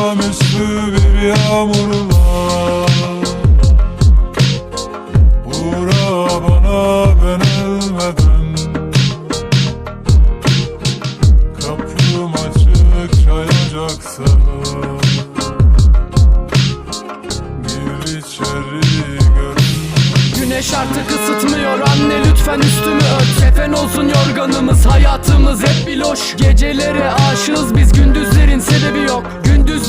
Akşamüstü bir yağmurla Uğra bana ben ölmeden. Kapım açık çayacaksa. Gir içeri görünme Güneş artık ısıtmıyor anne lütfen üstümü ört. Kefen olsun yorganımız hayatımız hep bir loş. Gecelere aşığız biz gündüzlerin sebebi yok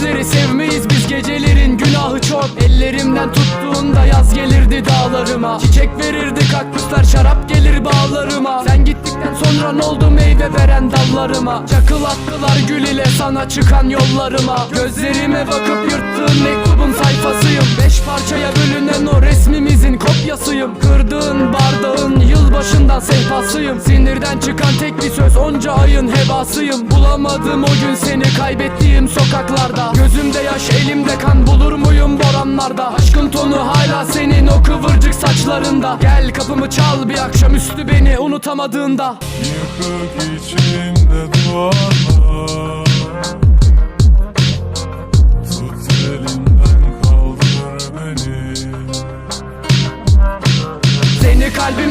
Gündüzleri sevmeyiz biz gecelerin günahı çok. Ellerimden tuttuğunda yaz gelirdi dağlarıma. Çiçek verirdi kaktüsler şarap gelir bağlarıma. Sen gittikten sonra ne oldu meyve veren dallarıma? Çakıl attılar gül ile sana çıkan yollarıma. Gözlerime bakıp yırttığın mektubun Kırdığın bardağın yılbaşından sehpasıyım. Sinirden çıkan tek bir söz onca ayın hebasıyım. Bulamadım o gün seni kaybettiğim sokaklarda. Gözümde yaş elimde kan bulur muyum boranlarda Aşkın tonu hala senin o kıvırcık saçlarında. Gel kapımı çal bir akşamüstü beni unutamadığında. Yıkık içimde duvarlar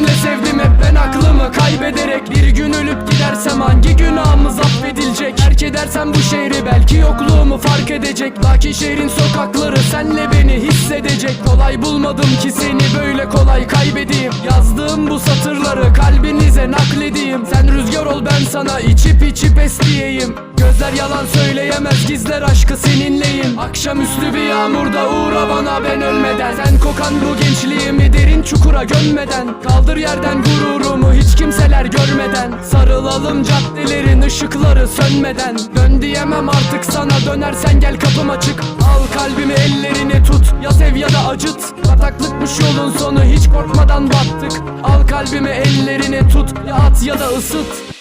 Seni kalbimle sevdim hep ben aklımı kaybederek. Bir gün ölüp gidersem hangi günahımız affedilecek? Terk edersem bu şehri belki yokluğumu fark edecek. Lakin şehrin sokakları senle beni hissedecek. Kolay bulmadım ki seni böyle kolay kaybedeyim. Yazdığım bu satırları kalbinize nakledeyim. Sen ol ben sana içip içip esniyeyim Gözler yalan söyleyemez gizler aşkı seninleyim. Akşamüstü bir yağmurda uğra bana ben ölmeden. Sen kokan bu gençliğimi derin çukura gömmeden. Kaldır yerden gururumu hiç kimseler görmeden. Sarılalım caddelerin ışıkları sönmeden. Dön diyemem artık sana dönersen gel kapım açık Al kalbimi ellerini tut ya sev ya da acıt. Bataklıkmış yolun sonu hiç korkmadan battık. Al kalbimi ellerini tut ya at ya da ısıt